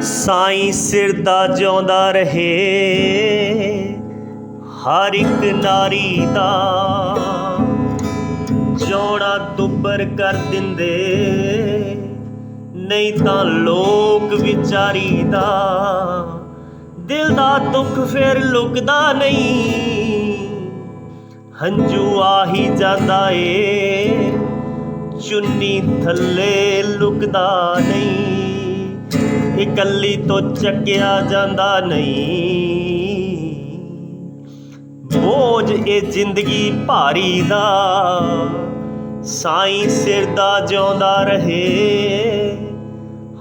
ਸਾਈਂ ਸਿਰ ਦਾ ਜਿਉਂਦਾ ਰਹੇ, ਹਰ ਇੱਕ ਨਾਰੀ ਦਾ ਜਿਉਣਾ ਦੁੱਬਰ ਕਰ ਦਿੰਦੇ, ਨਹੀਂ ਤਾਂ ਲੋਕ ਵਿਚਾਰੀ ਦਾ ਦਿਲ ਦਾ ਦੁੱਖ ਫਿਰ ਲੁਕਦਾ ਨਹੀਂ। ਹੰਝੂ ਆਹੀ ਜਾਂਦਾ ਏ, ਚੁੰਨੀ ਥੱਲੇ ਲੁਕਦਾ ਨਹੀਂ। ਇਕੱਲੀ ਤੋਂ ਚੱਕਿਆ ਜਾਂਦਾ ਨਹੀਂ। ਬੋਝ ਇਹ ਜ਼ਿੰਦਗੀ ਭਾਰੀ ਦਾ, ਸਾਈਂ ਸਿਰ ਦਾ ਜਿਉਂਦਾ ਰਹੇ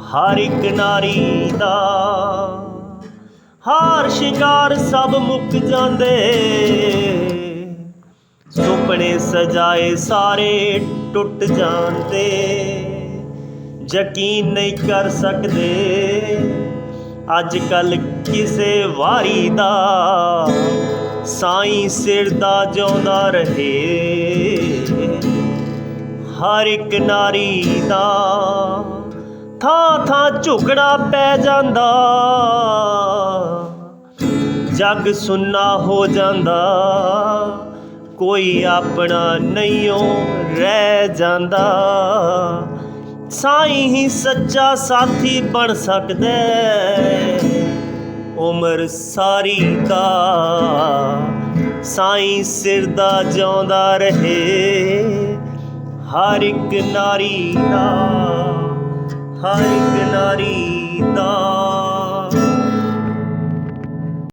ਹਰ ਇੱਕ ਨਾਰੀ ਦਾ। ਹਾਰ ਸ਼ਿਕਾਰ ਸਭ ਮੁੱਕ ਜਾਂਦੇ, ਸੁਪਨੇ ਸਜਾਏ ਸਾਰੇ ਟੁੱਟ ਜਾਂਦੇ। ਯਕੀਨ ਨਹੀਂ ਕਰ ਸਕਦੇ। ਅੱਜ ਕੱਲ ਕਿਸੇ ਵਾਰੀ ਦਾ ਸਾਈਂ ਸਿਰ ਦਾ ਜਿਉਂਦਾ ਰਹੇ। ਹਰ ਇੱਕ ਨਾਰੀ ਦਾ ਥਾਂ ਥਾਂ ਝੁਕੜਾ ਪੈ ਜਾਂਦਾ। ਜੱਗ ਸੁੰਨਾ ਹੋ ਜਾਂਦਾ। ਕੋਈ ਆਪਣਾ ਨਹੀਂਓ ਰਹਿ ਜਾਂਦਾ। ਸਾਈਂ ਹੀ ਸੱਚਾ ਸਾਥੀ ਬਣ ਸਕਦਾ ਉਮਰ ਸਾਰੀ ਦਾ ਸਾਈਂ ਸਿਰ ਦਾ ਜਿਉਂਦਾ ਰਹੇ। ਹਰ ਇੱਕ ਨਾਰੀ ਦਾ